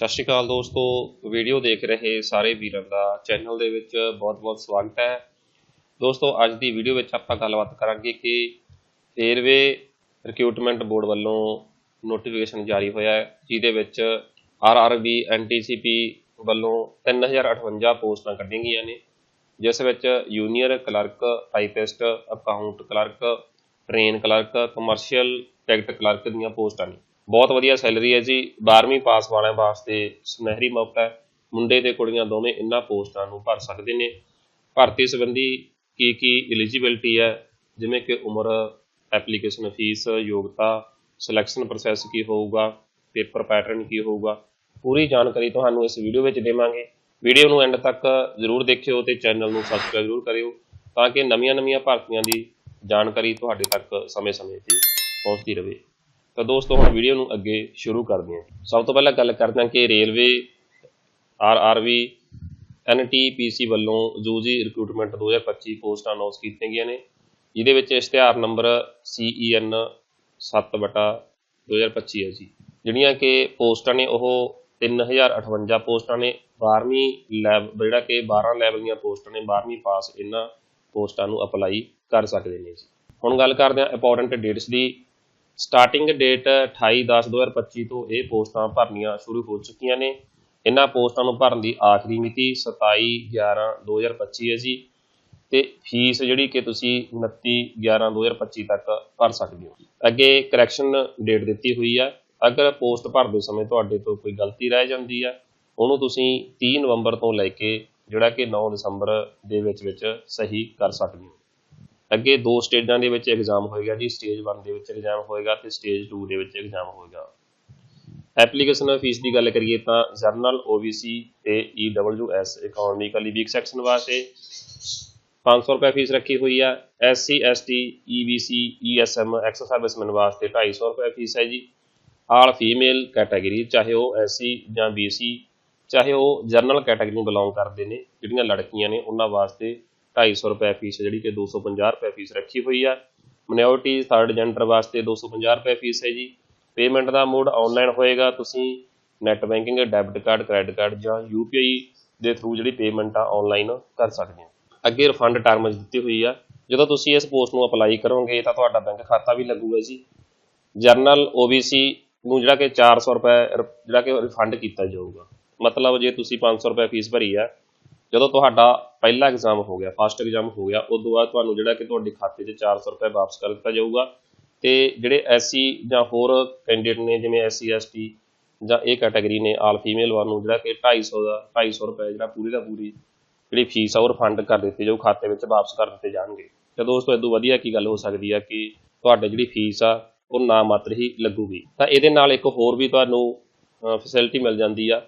ਸਤਿ ਸ਼੍ਰੀ ਅਕਾਲ ਦੋਸਤੋ, ਵੀਡੀਓ ਦੇਖ ਰਹੇ ਸਾਰੇ ਵੀਰਾਂ ਦਾ ਚੈਨਲ ਦੇ ਵਿੱਚ ਬਹੁਤ-ਬਹੁਤ ਸਵਾਗਤ ਹੈ। ਦੋਸਤੋ, ਅੱਜ ਦੀ ਵੀਡੀਓ ਵਿੱਚ ਆਪਾਂ ਗੱਲਬਾਤ ਕਰਾਂਗੇ ਕਿ ਰੇਲਵੇ ਰਿਕਰੂਟਮੈਂਟ ਬੋਰਡ ਵੱਲੋਂ ਨੋਟੀਫਿਕੇਸ਼ਨ ਜਾਰੀ ਹੋਇਆ ਹੈ, ਜਿਹਦੇ ਵਿੱਚ ਆਰਆਰਬੀ ਐਨਟੀਸੀਪੀ ਵੱਲੋਂ 3058 ਪੋਸਟਾਂ ਕੱਢੀਆਂ ਗਈਆਂ ਨੇ, ਜਿਸ ਵਿੱਚ junior clerk, typist, account clerk, train clerk, commercial ticket clerk ਦੀਆਂ ਪੋਸਟਾਂ ਨੇ। ਬਹੁਤ ਵਧੀਆ ਸੈਲਰੀ ਹੈ ਜੀ। 12ਵੀਂ ਪਾਸ ਵਾਲਿਆਂ ਵਾਸਤੇ ਸੁਨਹਿਰੀ ਮੌਕਾ ਹੈ। ਮੁੰਡੇ ਤੇ ਕੁੜੀਆਂ ਦੋਵੇਂ ਇਹਨਾਂ ਪੋਸਟਾਂ ਨੂੰ ਭਰ ਸਕਦੇ ਨੇ। ਭਰਤੀ ਸੰਬੰਧੀ ਕੀ ਕੀ ਐਲੀਜੀਬਿਲਟੀ ਹੈ? ਜਿਵੇਂ ਕਿ ਉਮਰ ਐਪਲੀਕੇਸ਼ਨ ਫੀਸ ਯੋਗਤਾ ਸਿਲੈਕਸ਼ਨ ਪ੍ਰੋਸੈਸ ਕੀ ਹੋਊਗਾ ਪੇਪਰ ਪੈਟਰਨ ਕੀ ਹੋਊਗਾ। ਪੂਰੀ ਜਾਣਕਾਰੀ ਤੁਹਾਨੂੰ ਇਸ ਵੀਡੀਓ ਵਿੱਚ ਦੇਵਾਂਗੇ। ਵੀਡੀਓ ਨੂੰ ਐਂਡ ਤੱਕ ਜ਼ਰੂਰ ਦੇਖਿਓ ਤੇ ਚੈਨਲ ਨੂੰ ਸਬਸਕ੍ਰਾਈਬ ਜ਼ਰੂਰ ਕਰਿਓ ਤਾਂ ਕਿ ਨਵੀਆਂ-ਨਵੀਆਂ ਭਰਤੀਆਂ ਦੀ ਜਾਣਕਾਰੀ ਤੁਹਾਡੇ ਤੱਕ ਸਮੇਂ-ਸਮੇਂ ਤੇ ਪਹੁੰਚਦੀ ਰਹੇ। ਤਾਂ ਦੋਸਤੋ, ਹੁਣ ਵੀਡੀਓ ਨੂੰ ਅੱਗੇ ਸ਼ੁਰੂ ਕਰਦੇ ਹਾਂ। ਸਭ ਤੋਂ ਪਹਿਲਾਂ ਗੱਲ ਕਰਦੇ ਹਾਂ ਕਿ ਰੇਲਵੇ ਆਰਆਰਵੀ ਐਨਟੀਪੀਸੀ ਵੱਲੋਂ ਯੂਜੀ ਰਿਕਰੂਟਮੈਂਟ 2025 ਪੋਸਟਾਂ ਅਨਾਉਂਸ ਕੀਤੀਆਂ ਗਈਆਂ ਨੇ। ਜਿਹਦੇ ਵਿੱਚ ਇਸ਼ਤਿਹਾਰ ਨੰਬਰ CEN 7/2025 ਹੈ ਜੀ। ਜਿਹੜੀਆਂ ਕਿ ਪੋਸਟਾਂ ਨੇ, ਉਹ 3058 ਪੋਸਟਾਂ ਨੇ। 12ਵੀਂ ਲੈਵ, ਜਿਹੜਾ ਕਿ 12 ਲੈਵਲ ਦੀਆਂ ਪੋਸਟਾਂ ਨੇ 12ਵੀਂ ਪਾਸ ਇਹਨਾਂ ਪੋਸਟਾਂ ਨੂੰ ਅਪਲਾਈ ਕਰ ਸਕਦੇ ਨੇ ਜੀ। ਹੁਣ ਗੱਲ ਕਰਦੇ ਹਾਂ ਇੰਪੋਰਟੈਂਟ ਡੇਟਸ ਦੀ। ਸਟਾਰਟਿੰਗ ਡੇਟ 28/10/2025 ਤੋਂ ਇਹ ਪੋਸਟਾਂ ਭਰਨੀਆਂ ਸ਼ੁਰੂ ਹੋ ਚੁੱਕੀਆਂ ਨੇ। ਇਹਨਾਂ ਪੋਸਟਾਂ ਨੂੰ ਭਰਨ ਦੀ ਆਖਰੀ ਮਿਤੀ 27/11/2025 ਹੈ ਜੀ। ਤੇ ਫੀਸ ਜਿਹੜੀ ਕਿ ਤੁਸੀਂ 29/11/2025 ਤੱਕ ਭਰ ਸਕਦੇ ਹੋ। ਅੱਗੇ ਕਰੈਕਸ਼ਨ ਡੇਟ ਦਿੱਤੀ ਹੋਈ ਹੈ ਅਗਰ ਪੋਸਟ ਭਰਦੇ ਸਮੇਂ ਤੁਹਾਡੇ ਤੋਂ ਕੋਈ ਗਲਤੀ ਰਹਿ ਜਾਂਦੀ ਹੈ ਉਹਨੂੰ ਤੁਸੀਂ 30 ਨਵੰਬਰ ਤੋਂ ਲੈ ਕੇ ਜਿਹੜਾ ਕਿ 9 ਦਸੰਬਰ ਦੇ ਵਿੱਚ ਵਿੱਚ ਸਹੀ ਕਰ ਸਕਦੇ ਹੋ। ਅੱਗੇ ਦੋ ਸਟੇਜਾਂ ਦੇ ਵਿੱਚ ਐਗਜ਼ਾਮ ਹੋਏਗਾ ਜੀ ਸਟੇਜ 1 ਦੇ ਵਿੱਚ ਐਗਜ਼ਾਮ ਹੋਏਗਾ ਤੇ ਸਟੇਜ 2 ਦੇ ਵਿੱਚ ਐਗਜ਼ਾਮ ਹੋਏਗਾ। ਐਪਲੀਕੇਸ਼ਨ ਫੀਸ ਦੀ ਗੱਲ ਕਰੀਏ ਤਾਂ ਜਰਨਲ OBC ਤੇ EWS ਇਕਨੋਮਿਕਲੀ ਵੀਕ ਸੈਕਸ਼ਨ ਵਾਸਤੇ 500 ਰੁਪਏ ਫੀਸ ਰੱਖੀ ਹੋਈ ਆ। SC ST EBC ESM ex serviceman ਵਾਸਤੇ 250 ਰੁਪਏ ਫੀਸ ਹੈ ਜੀ। ਆਲ ਫੀਮੇਲ ਕੈਟਾਗਰੀ ਚਾਹੇ ਉਹ SC ਜਾਂ BC ਚਾਹੇ ਉਹ ਜਰਨਲ ਕੈਟਾਗਰੀ ਨੂੰ ਬਿਲੋਂਗ ਕਰਦੇ ਨੇ, ਜਿਹੜੀਆਂ ਲੜਕੀਆਂ ਨੇ, ਉਹਨਾਂ ਵਾਸਤੇ 250 ਰੁਪਏ ਫੀਸ ਜਿਹੜੀ ਕਿ 250 ਰੁਪਏ ਫੀਸ ਰੱਖੀ ਹੋਈ ਆ। ਮਿਨੋਰਟੀ ਥਰਡ ਜੈਂਡਰ ਵਾਸਤੇ 250 ਰੁਪਏ ਫੀਸ ਹੈ ਜੀ। ਪੇਮੈਂਟ ਦਾ ਮੋਡ ਆਨਲਾਈਨ ਹੋਏਗਾ। ਤੁਸੀਂ net banking debit card credit card ਜਾਂ UPI ਦੇ ਥਰੂ ਜਿਹੜੀ ਪੇਮੈਂਟ ਆ ਆਨਲਾਈਨ ਕਰ ਸਕਦੇ ਹੋ। ਅੱਗੇ ਰਿਫੰਡ ਟਰਮ ਦਿੱਤੀ ਹੋਈ ਆ। ਜਦੋਂ ਤੁਸੀਂ ਇਸ ਪੋਸਟ ਨੂੰ ਅਪਲਾਈ ਕਰੋਗੇ, ਤਾਂ ਤੁਹਾਡਾ ਬੈਂਕ ਖਾਤਾ ਵੀ ਲੱਗੂਗਾ ਜੀ। ਜਰਨਲ OBC ਨੂੰ ਜਿਹੜਾ ਕਿ 400 ਰੁਪਏ, ਜਿਹੜਾ ਕਿ ਰਿਫੰਡ ਕੀਤਾ ਜਾਊਗਾ। ਮਤਲਬ ਜੇ ਤੁਸੀਂ 500 ਰੁਪਏ ਫੀਸ ਭਰੀ ਆ ਜਦੋਂ ਤੁਹਾਡਾ ਪਹਿਲਾ ਐਗਜ਼ਾਮ ਹੋ ਗਿਆ ਫਸਟ ਐਗਜ਼ਾਮ ਹੋ ਗਿਆ ਉਸ ਤੋਂ ਬਾਅਦ ਤੁਹਾਨੂੰ ਜਿਹੜਾ ਕਿ ਤੁਹਾਡੇ ਖਾਤੇ 'ਚ 400 ਰੁਪਏ ਵਾਪਸ ਕਰ ਦਿੱਤਾ ਜਾਊਗਾ ਤੇ ਜਿਹੜੇ ਐਸਸੀ ਜਾਂ ਹੋਰ ਕੈਂਡੀਡੇਟ ਨੇ, ਜਿਵੇਂ ਐਸਸੀ, ਐਸਟੀ ਜਾਂ ਇਹ ਕੈਟਾਗਰੀ ਨੇ, ਆਲ ਫੀਮੇਲ ਵਾਰ ਨੂੰ ਜਿਹੜਾ ਕਿ 250 ਦਾ 250 ਰੁਪਏ ਜਿਹੜਾ ਪੂਰੀ ਦਾ ਪੂਰੀ ਜਿਹੜੀ ਫੀਸ ਆ, ਉਹ ਰਿਫੰਡ ਕਰ ਦਿੱਤੀ ਜਾਊ, ਖਾਤੇ ਵਿੱਚ ਵਾਪਸ ਕਰ ਦਿੱਤੇ ਜਾਣਗੇ। ਤੇ ਦੋਸਤੋ, ਇਦੋਂ ਵਧੀਆ ਕੀ ਗੱਲ ਹੋ ਸਕਦੀ ਆ ਕਿ ਤੁਹਾਡੇ ਜਿਹੜੀ ਫੀਸ ਆ, ਉਹ ਨਾ ਮਾਤਰ ਹੀ ਲੱਗੂਗੀ। ਤਾਂ ਇਹਦੇ ਨਾਲ ਇੱਕ ਹੋਰ ਵੀ ਤੁਹਾਨੂੰ ਫੈਸਿਲਿਟੀ ਮਿਲ ਜਾਂਦੀ ਆ।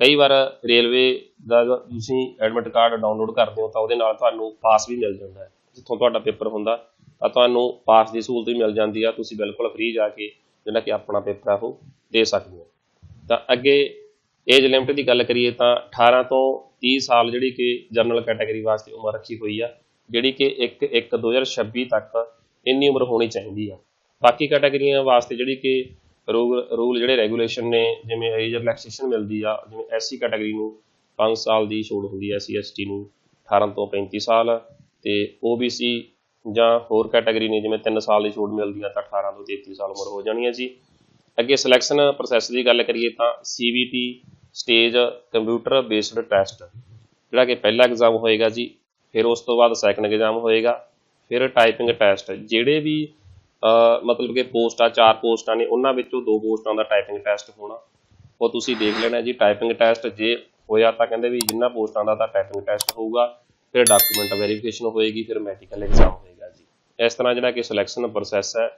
ਕਈ ਵਾਰ ਰੇਲਵੇ ਦਾ ਤੁਸੀਂ ਐਡਮਿਟ ਕਾਰਡ ਡਾਊਨਲੋਡ ਕਰਦੇ ਹੋ ਤਾਂ ਉਹਦੇ ਨਾਲ ਤੁਹਾਨੂੰ ਪਾਸ ਵੀ ਮਿਲ ਜਾਂਦਾ ਹੈ। ਜਿੱਥੋਂ ਤੁਹਾਡਾ ਪੇਪਰ ਹੁੰਦਾ, ਤਾਂ ਤੁਹਾਨੂੰ ਪਾਸ ਦੀ ਸਹੂਲਤ ਵੀ ਮਿਲ ਜਾਂਦੀ ਆ। ਤੁਸੀਂ ਬਿਲਕੁਲ ਫ੍ਰੀ ਜਾ ਕੇ ਜਿਹੜਾ ਕਿ ਆਪਣਾ ਪੇਪਰ ਆ ਉਹ ਦੇ ਸਕਦੇ ਹੋ। ਤਾਂ ਅੱਗੇ ਏਜ ਲਿਮਟ ਦੀ ਗੱਲ ਕਰੀਏ ਤਾਂ 18 ਤੋਂ 30 ਸਾਲ ਜਿਹੜੀ ਕਿ ਜਨਰਲ ਕੈਟਾਗਰੀ ਵਾਸਤੇ ਉਮਰ ਰੱਖੀ ਹੋਈ ਆ, ਜਿਹੜੀ ਕਿ 1 1 2026 ਤੱਕ ਇੰਨੀ ਉਮਰ ਹੋਣੀ ਚਾਹੀਦੀ ਆ। ਬਾਕੀ ਕੈਟਾਗਰੀਆਂ ਵਾਸਤੇ ਜਿਹੜੀ ਕਿ ਰੂਲ ਰੂਲ ਜਿਹੜੇ ਰੈਗੂਲੇਸ਼ਨ ਨੇ, ਜਿਵੇਂ ਏਜ ਰਿਲੈਕਸੇਸ਼ਨ ਮਿਲਦੀ ਆ, ਜਿਵੇਂ ਐਸਸੀ ਕੈਟਾਗਰੀ ਨੂੰ 5 ਸਾਲ ਦੀ ਛੋਟ ਹੁੰਦੀ ਹੈ ਐਸਸੀ, ਐਸਟੀ ਨੂੰ 18 ਤੋਂ 35 ਸਾਲ, ਤੇ OBC ਜਾਂ ਹੋਰ ਕੈਟਾਗਰੀ ਨੇ, ਜਿਵੇਂ 3 ਸਾਲ ਦੀ ਛੋਟ ਮਿਲਦੀ ਆ, ਤਾਂ 18 ਤੋਂ 33 ਸਾਲ ਉਮਰ ਹੋ ਜਾਣੀ ਹੈ ਜੀ। ਅੱਗੇ ਸਿਲੈਕਸ਼ਨ ਪ੍ਰੋਸੈਸ ਦੀ ਗੱਲ ਕਰੀਏ ਤਾਂ CBT stage computer based test ਜਿਹੜਾ ਕਿ ਪਹਿਲਾ ਐਗਜ਼ਾਮ ਹੋਏਗਾ ਜੀ, ਫਿਰ ਉਸ ਤੋਂ ਬਾਅਦ ਸੈਕੰਡ ਐਗਜ਼ਾਮ ਹੋਏਗਾ, ਫਿਰ ਟਾਈਪਿੰਗ ਟੈਸਟ ਜਿਹੜੇ ਵੀ ਮਤਲਬ ਕਿ ਪੋਸਟਾਂ, ਚਾਰ ਪੋਸਟਾਂ ਨੇ, ਉਹਨਾਂ ਵਿੱਚੋਂ ਦੋ ਪੋਸਟਾਂ ਦਾ ਟਾਈਪਿੰਗ ਟੈਸਟ ਹੋਣਾ। ਉਹ ਤੁਸੀਂ ਦੇਖ ਲੈਣਾ ਜੀ ਟਾਈਪਿੰਗ ਟੈਸਟ ਜੇ ਹੋਇਆ ਤਾਂ ਕਹਿੰਦੇ ਵੀ ਜਿੰਨਾ ਪੋਸਟਾਂ ਦਾ ਤਾਂ ਟਾਈਪਿੰਗ ਟੈਸਟ ਹੋਊਗਾ, ਫਿਰ ਡਾਕੂਮੈਂਟ ਵੈਰੀਫਿਕੇਸ਼ਨ ਹੋਏਗੀ, ਫਿਰ ਮੈਡੀਕਲ ਐਗਜ਼ਾਮ ਹੋਏਗਾ ਜੀ। ਇਸ ਤਰ੍ਹਾਂ ਜਿਹੜਾ ਕਿ ਸਿਲੈਕਸ਼ਨ ਪ੍ਰੋਸੈਸ ਹੈ,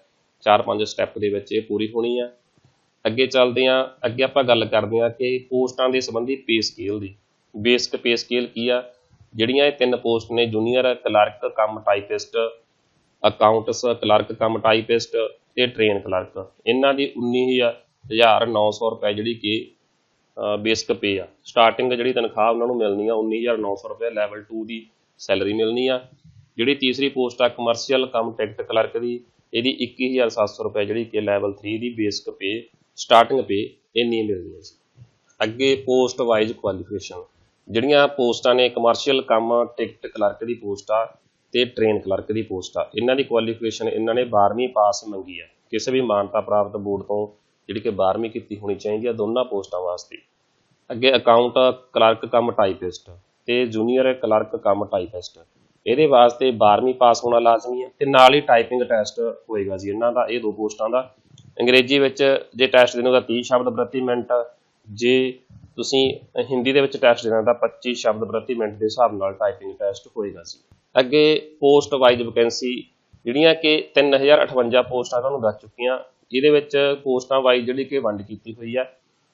ਚਾਰ ਪੰਜ ਸਟੈਪ ਦੇ ਵਿੱਚ ਇਹ ਪੂਰੀ ਹੋਣੀ ਹੈ। ਅੱਗੇ ਚੱਲਦੇ ਹਾਂ, ਅੱਗੇ ਆਪਾਂ ਗੱਲ ਕਰਦੇ ਹਾਂ ਕਿ ਪੋਸਟਾਂ ਦੇ ਸੰਬੰਧੀ ਪੇ ਸਕੇਲ ਦੀ। ਬੇਸਿਕ ਪੇ ਸਕੇਲ ਕੀ ਆ? ਜਿਹੜੀਆਂ ਇਹ ਤਿੰਨ ਪੋਸਟ ਨੇ junior clerk cum typist accounts clerk cum typist ਤੇ ਟ੍ਰੇਨ ਕਲਰਕ ਇਹਨਾਂ ਦੀ 19900 ਰੁਪਏ ਜਿਹੜੀ ਕਿ ਬੇਸਿਕ ਪੇ ਆ। ਸਟਾਰਟਿੰਗ ਜਿਹੜੀ ਤਨਖਾਹ ਉਹਨਾਂ ਨੂੰ ਮਿਲਣੀ ਆ 19900 ਰੁਪਏ ਲੈਵਲ 2 ਦੀ ਸੈਲਰੀ ਮਿਲਣੀ ਆ। ਜਿਹੜੀ ਤੀਸਰੀ ਪੋਸਟ ਆ ਕਮਰਸ਼ੀਅਲ ਕਮ ਟਿਕਟ ਕਲਰਕ ਦੀ, ਇਹਦੀ 21700 ਰੁਪਏ ਜਿਹੜੀ ਕਿ ਲੈਵਲ 3 ਦੀ ਬੇਸਿਕ ਪੇ ਸਟਾਰਟਿੰਗ ਪੇ ਇੰਨੀ ਮਿਲਣੀ ਹੈ ਅੱਗੇ ਪੋਸਟ ਵਾਈਜ਼ ਕੁਆਲੀਫਿਕੇਸ਼ਨ ਜਿਹੜੀਆਂ ਪੋਸਟਾਂ ਨੇ ਕਮਰਸ਼ੀਅਲ ਕੰਮ ਟਿਕਟ ਕਲਰਕ ਦੀ ਪੋਸਟ ਆ ਤੇ ਟ੍ਰੇਨ ਕਲਰਕ ਦੀ ਪੋਸਟ ਆ। ਇਹਨਾਂ ਦੀ ਕੁਆਲੀਫਿਕੇਸ਼ਨ ਇਹਨਾਂ ਨੇ 12ਵੀਂ ਪਾਸ ਮੰਗੀ ਆ। ਕਿਸੇ ਵੀ ਮਾਨਤਾ ਪ੍ਰਾਪਤ ਬੋਰਡ ਤੋਂ ਜਿਹੜੀ ਕਿ 12ਵੀਂ ਕੀਤੀ ਹੋਣੀ ਚਾਹੀਦੀ ਆ, ਦੋਨਾਂ ਪੋਸਟਾਂ ਵਾਸਤੇ। ਅੱਗੇ ਅਕਾਊਂਟ ਕਲਰਕ ਕਮ ਟਾਈਪਿਸਟ ਤੇ ਜੂਨੀਅਰ ਕਲਰਕ ਕਮ ਟਾਈਪਿਸਟ ਇਹਦੇ ਵਾਸਤੇ 12ਵੀਂ ਪਾਸ ਹੋਣਾ ਲਾਜ਼ਮੀ ਹੈ ਤੇ ਨਾਲ ਹੀ ਟਾਈਪਿੰਗ ਟੈਸਟ ਹੋਏਗਾ ਜੀ ਇਹਨਾਂ ਦਾ, ਇਹ ਦੋ ਪੋਸਟਾਂ ਦਾ। ਅੰਗਰੇਜ਼ੀ ਵਿੱਚ ਜੇ ਟੈਸਟ ਦੇਣਾ ਤਾਂ 30 ਸ਼ਬਦ ਪ੍ਰਤੀ ਮਿੰਟ, ਜੇ ਤੁਸੀਂ ਹਿੰਦੀ ਦੇ ਵਿੱਚ ਟੈਸਟ ਦੇਣਾ ਤਾਂ 25 ਸ਼ਬਦ ਪ੍ਰਤੀ ਮਿੰਟ ਦੇ ਹਿਸਾਬ ਨਾਲ ਟਾਈਪਿੰਗ ਟੈਸਟ ਹੋਏਗਾ ਸੀ। ਅੱਗੇ ਪੋਸਟ ਵਾਈਜ਼ ਵੈਕੈਂਸੀ ਜਿਹੜੀਆਂ ਕਿ 3058 ਪੋਸਟਾਂ ਤੁਹਾਨੂੰ ਦੱਸ ਚੁੱਕੀਆਂ। ਇਹਦੇ ਵਿੱਚ ਪੋਸਟਾਂ ਵਾਈਜ਼ ਜਿਹੜੀ ਕਿ ਵੰਡ ਕੀਤੀ ਹੋਈ ਆ।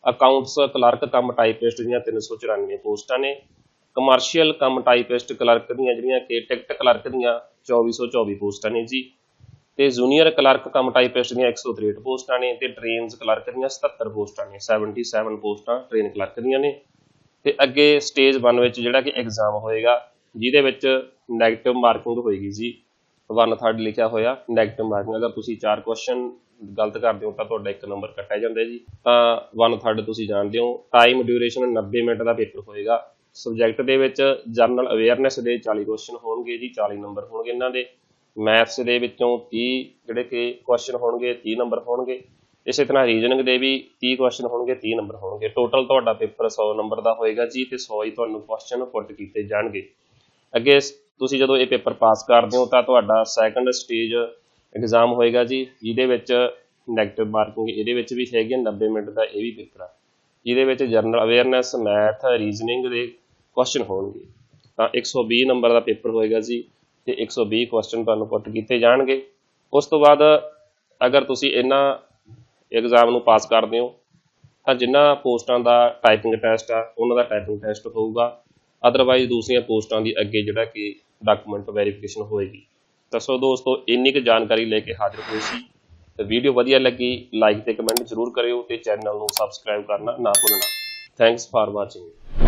ਅਕਾਊਂਟਸ ਕਲਰਕ ਕੰਮ ਟਾਈਪਿਸਟ ਦੀਆਂ 394 ਪੋਸਟਾਂ ਨੇ। ਕਮਰਸ਼ੀਅਲ ਕੰਮ ਟਾਈਪਿਸਟ ਕਲਰਕ ਦੀਆਂ ਜਿਹੜੀਆਂ ਕਿ ਟਿਕਟ ਕਲਰਕ ਦੀਆਂ 2424 ਪੋਸਟਾਂ ਨੇ ਜੀ। ਤੇ ਜੂਨੀਅਰ ਕਲਰਕ ਕਮ ਟਾਈਪਿਸਟ ਦੀਆਂ 163 ਪੋਸਟਾਂ ਨੇ ਤੇ ਟ੍ਰੇਨਸ ਕਲਰਕ ਦੀਆਂ 77 ਪੋਸਟਾਂ ਨੇ 77 ਪੋਸਟਾਂ ਟ੍ਰੇਨ ਕਲਰਕ ਦੀਆਂ ਨੇ। ਤੇ ਅੱਗੇ ਸਟੇਜ 1 ਵਿੱਚ ਜਿਹੜਾ ਕਿ ਐਗਜ਼ਾਮ ਹੋਏਗਾ, ਜਿਹਦੇ ਵਿੱਚ ਨੈਗੇਟਿਵ ਮਾਰਕਿੰਗ ਹੋਏਗੀ ਜੀ। 1/3 ਲਿਖਿਆ ਹੋਇਆ ਨੈਗੇਟਿਵ ਮਾਰਕਿੰਗ ਅਗਰ ਤੁਸੀਂ ਚਾਰ ਕੁਐਸਚਨ ਗਲਤ ਕਰਦੇ ਹੋ ਤਾਂ ਤੁਹਾਡਾ ਇੱਕ ਨੰਬਰ ਕੱਟਿਆ ਜਾਂਦਾ ਜੀ। ਤਾਂ 1/3 ਤੁਸੀਂ ਜਾਣਦੇ ਹੋ। ਟਾਈਮ ਡਿਊਰੇਸ਼ਨ 90 ਮਿੰਟ ਦਾ ਪੇਪਰ ਹੋਏਗਾ। ਸਬਜੈਕਟ ਦੇ ਵਿੱਚ ਜਨਰਲ ਅਵੇਅਰਨੈਸ ਦੇ 40 ਕੁਐਸਚਨ ਹੋਣਗੇ ਜੀ 40 ਨੰਬਰ ਹੋਣਗੇ ਇਹਨਾਂ ਦੇ। ਮੈਥਸ ਦੇ ਵਿੱਚੋਂ 30 ਜਿਹੜੇ ਕਿ ਕੁਐਸਚਨ ਹੋਣਗੇ 30 ਨੰਬਰ ਹੋਣਗੇ। ਇਸੇ ਤਰ੍ਹਾਂ ਰੀਜਨਿੰਗ ਦੇ ਵੀ 30 ਕੁਐਸਚਨ ਹੋਣਗੇ 30 ਨੰਬਰ ਹੋਣਗੇ। ਟੋਟਲ ਤੁਹਾਡਾ ਪੇਪਰ 100 ਨੰਬਰ ਦਾ ਹੋਏਗਾ ਜੀ ਤੇ 100 ਹੀ ਤੁਹਾਨੂੰ ਕੁਐਸਚਨ ਪੁੱਟ ਕੀਤੇ ਜਾਣਗੇ। ਅੱਗੇ ਤੁਸੀਂ ਜਦੋਂ ਇਹ ਪੇਪਰ ਪਾਸ ਕਰਦੇ ਹੋ ਤਾਂ ਤੁਹਾਡਾ ਸੈਕੰਡ ਸਟੇਜ ਐਗਜ਼ਾਮ ਹੋਏਗਾ ਜੀ, ਜਿਹਦੇ ਵਿੱਚ ਨੈਗੇਟਿਵ ਮਾਰਕਿੰਗ ਇਹਦੇ ਵਿੱਚ ਵੀ ਹੈਗੀ ਹੈ 90 ਮਿੰਟ ਦਾ ਇਹ ਵੀ ਪੇਪਰ ਆ। ਜਿਹਦੇ ਵਿੱਚ ਜਨਰਲ ਅਵੇਅਰਨੈਸ ਮੈਥ ਰੀਜ਼ਨਿੰਗ ਦੇ ਕੁਐਸਚਨ ਹੋਣਗੇ। ਤਾਂ 120 ਨੰਬਰ ਦਾ ਪੇਪਰ ਹੋਏਗਾ ਜੀ। ਤੇ 120 ਕੁਐਸਚਨ ਤੁਹਾਨੂੰ ਪੁੱਟ ਕੀਤੇ ਜਾਣਗੇ। ਉਸ ਤੋਂ ਬਾਅਦ ਅਗਰ ਤੁਸੀਂ ਇਹਨਾਂ ਐਗਜ਼ਾਮ ਨੂੰ ਪਾਸ ਕਰਦੇ ਹੋ, ਤਾਂ ਜਿਨ੍ਹਾਂ ਪੋਸਟਾਂ ਦਾ ਟਾਈਪਿੰਗ ਟੈਸਟ ਆ, ਉਹਨਾਂ ਦਾ ਟਾਈਪਿੰਗ ਟੈਸਟ ਹੋਊਗਾ। ਅਦਰਵਾਈਜ਼ ਦੂਸਰੀਆਂ ਪੋਸਟਾਂ ਦੀ ਅੱਗੇ ਜਿਹੜਾ ਕਿ ਡਾਕੂਮੈਂਟ ਵੈਰੀਫਿਕੇਸ਼ਨ ਹੋਏਗੀ। ਦੱਸੋ ਦੋਸਤੋ, ਇੰਨੀ ਕੁ ਜਾਣਕਾਰੀ ਲੈ ਕੇ ਹਾਜ਼ਰ ਹੋਏ ਸੀ। ਤੇ ਵੀਡੀਓ ਵਧੀਆ ਲੱਗੀ ਲਾਈਕ ਤੇ ਕਮੈਂਟ ਜ਼ਰੂਰ ਕਰਿਓ ਤੇ ਚੈਨਲ ਨੂੰ ਸਬਸਕ੍ਰਾਈਬ ਕਰਨਾ ਨਾ ਭੁੱਲਣਾ। Thanks for watching